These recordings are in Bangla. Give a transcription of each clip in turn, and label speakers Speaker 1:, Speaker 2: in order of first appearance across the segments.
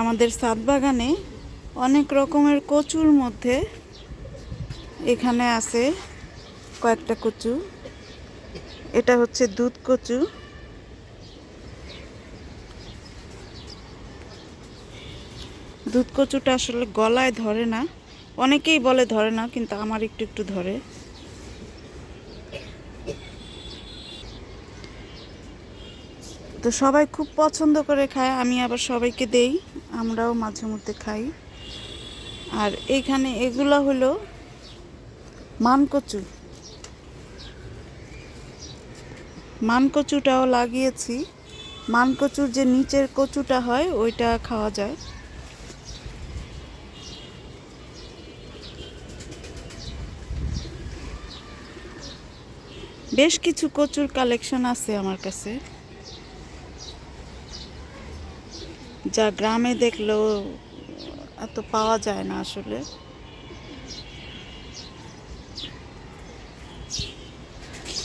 Speaker 1: আমাদের সাত বাগানে অনেক রকমের কচুর মধ্যে এখানে আছে কয়েকটা কচু। এটা হচ্ছে দুধ কচু। দুধ কচুটা আসলে গলায় ধরে না। অনেকেই বলে ধরে না, কিন্তু আমার একটু একটু ধরে। তো সবাই খুব পছন্দ করে খায়, আমি আবার সবাইকে দেই। আমরাও মাঝে মধ্যে খাই। আর এইখানে এগুলো হলো মানকচু। মানকচুটাও লাগিয়েছি। মানকচুর যে নিচের কচুটা হয়, ওইটা খাওয়া যায়। বেশ কিছু কচুর কালেকশন আছে আমার কাছে। যা গ্রামে দেখলেও এত পাওয়া যায় না আসলে।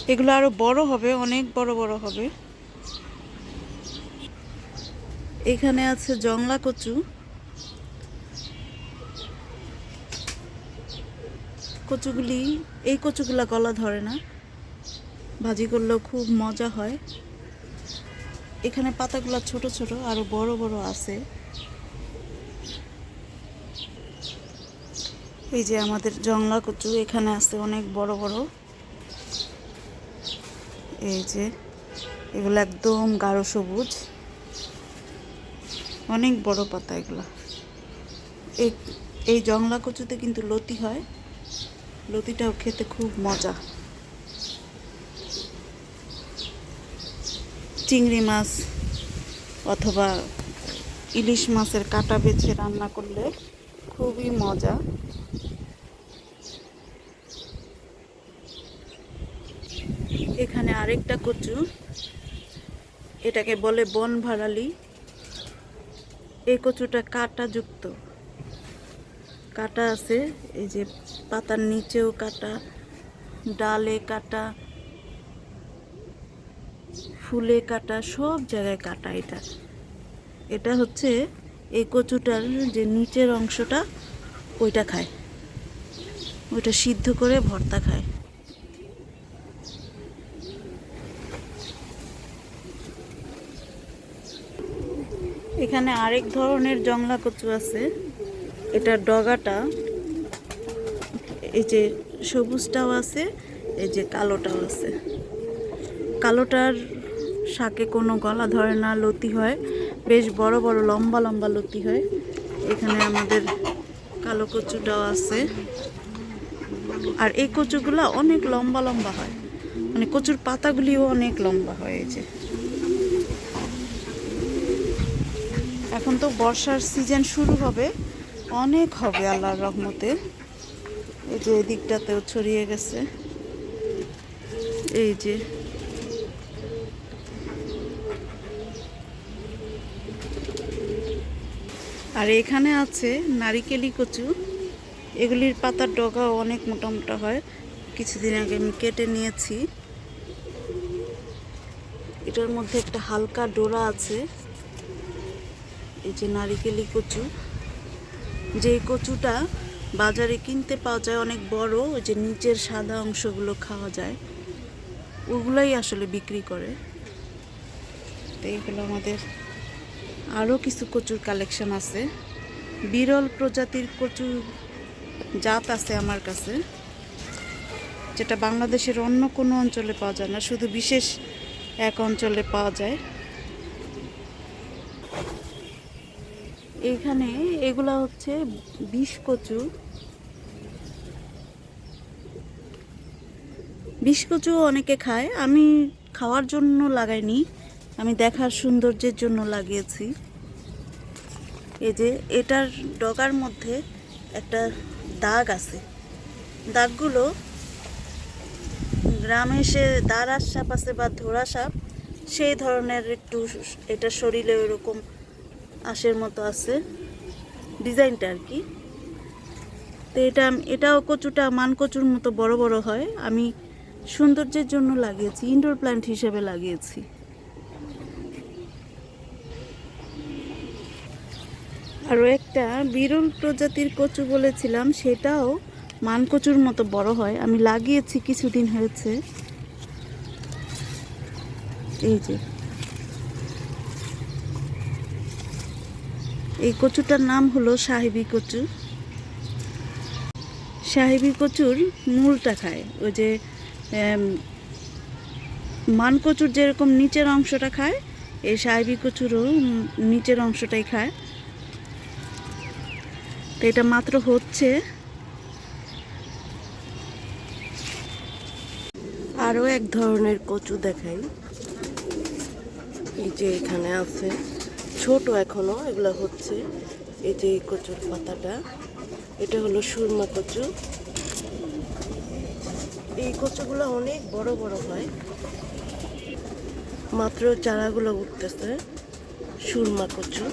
Speaker 1: এগুলো আরও বড় হবে, অনেক বড় বড় হবে। এখানে আছে জংলা কচু। কচুগুলি, এই কচুগুলা গলা ধরে না। ভাজি করলেও খুব মজা হয়। এখানে পাতাগুলো ছোট ছোট, আরও বড় বড় আছে। এই যে আমাদের জংলা কচু, এখানে আছে অনেক বড় বড়। এই যে, এগুলো একদম গাঢ় সবুজ। অনেক বড় পাতা এগুলা। এই এই জংলা কচুতে কিন্তু লতি হয়। লতিটাও খেতে খুব মজা। চিংড়ি মাছ অথবা ইলিশ মাছের কাটা বেছে রান্না করলে খুবই মজা। এখানে আরেকটা কচু, এটাকে বলে বন ভাড়ালি এই কচুটা কাটা যুক্ত কাটা আছে, এই যে পাতার নিচেও কাটা, ডালে কাটা ফুলে কাটা, সব জায়গায় কাটা এটা। এটা হচ্ছে এই কচুটার যে নিচের অংশটা, ওইটা খায়। ওইটা সিদ্ধ করে ভর্তা খায়। এখানে আরেক ধরনের জংলা কচু আছে। এটার ডগাটা, এই যে সবুজটাও আছে, এই যে কালোটাও আছে। কালোটার শাকে কোনো গলা ধরে না, লতি হয়। বেশ বড় বড়, লম্বা লম্বা লতি হয়। এখানে আমাদের কালো কচুটাও আছে। আর এই কচুগুলো অনেক লম্বা লম্বা হয়। মানে কচুর পাতাগুলিও অনেক লম্বা হয় এই যে। এখন তো বর্ষার সিজন শুরু হবে। অনেক হবে আল্লাহর রহমতে। এই যে এদিকটাতেও ছড়িয়ে গেছে। এই যে আর এখানে আছে নারিকেলি কচু। এগুলির পাতার ডগাও অনেক মোটা মোটা হয়। কিছুদিন আগে আমি কেটে নিয়েছি। এটার মধ্যে একটা হালকা ডোরা আছে। এই যে নারিকেলি কচু। যে কচুটা বাজারে কিনতে পাওয়া যায় অনেক বড়, ওই যে নিচের সাদা অংশগুলো খাওয়া যায়। ওগুলাই আসলে বিক্রি করে। তো এইগুলো আমাদের আরও কিছু কচুর কালেকশন আছে। বিরল প্রজাতির কচু জাত আছে আমার কাছে, যেটা বাংলাদেশের অন্য কোনো অঞ্চলে পাওয়া যায় না, শুধু বিশেষ এক অঞ্চলে পাওয়া যায়। এখানে এগুলা হচ্ছে বিষ কচু। বিষ কচু অনেকে খায়, আমি খাওয়ার জন্য লাগাইনি দেখার সৌন্দর্যের জন্য লাগিয়েছি। এই যে এটার ডগার মধ্যে একটা দাগ আছে। দাগগুলো গ্রামে সে দাঁড়ার সাপ আছে বা ধরা সাপ, সেই ধরনের একটু এটা শরীরে ওরকম আশের মতো আছে। ডিজাইনটা আর কি। তো এটা, এটাও কচুটা মান কচুর মতো বড় বড় হয়। আমি সৌন্দর্যের জন্য লাগিয়েছি ইনডোর প্ল্যান্ট হিসেবে লাগিয়েছি। আরও একটা বিরল প্রজাতির কচু বলেছিলাম সেটাও মান কচুর মতো বড় হয়। আমি লাগিয়েছি কিছুদিন হয়েছে। এই যে। এই কচুটার নাম হলো সাহেবি কচু। সাহেবি কচুর মূলটা খায়। ওই যে এম, মান কচুর যেরকম নিচের অংশটা খায় এই সাহেবি কচুরও নিচের অংশটাই খায়। তো এটা মাত্র হচ্ছে।
Speaker 2: আরও এক ধরনের কচু দেখাই। এই যে এখানে আছে। ছোট এখনও, এগুলো হচ্ছে এই যে এই কচুর পাতাটা। এটা হলো সুরমা কচু। এই কচুগুলো অনেক বড় বড় হয়। মাত্র চারাগুলো উঠতেছে। সুরমা কচু।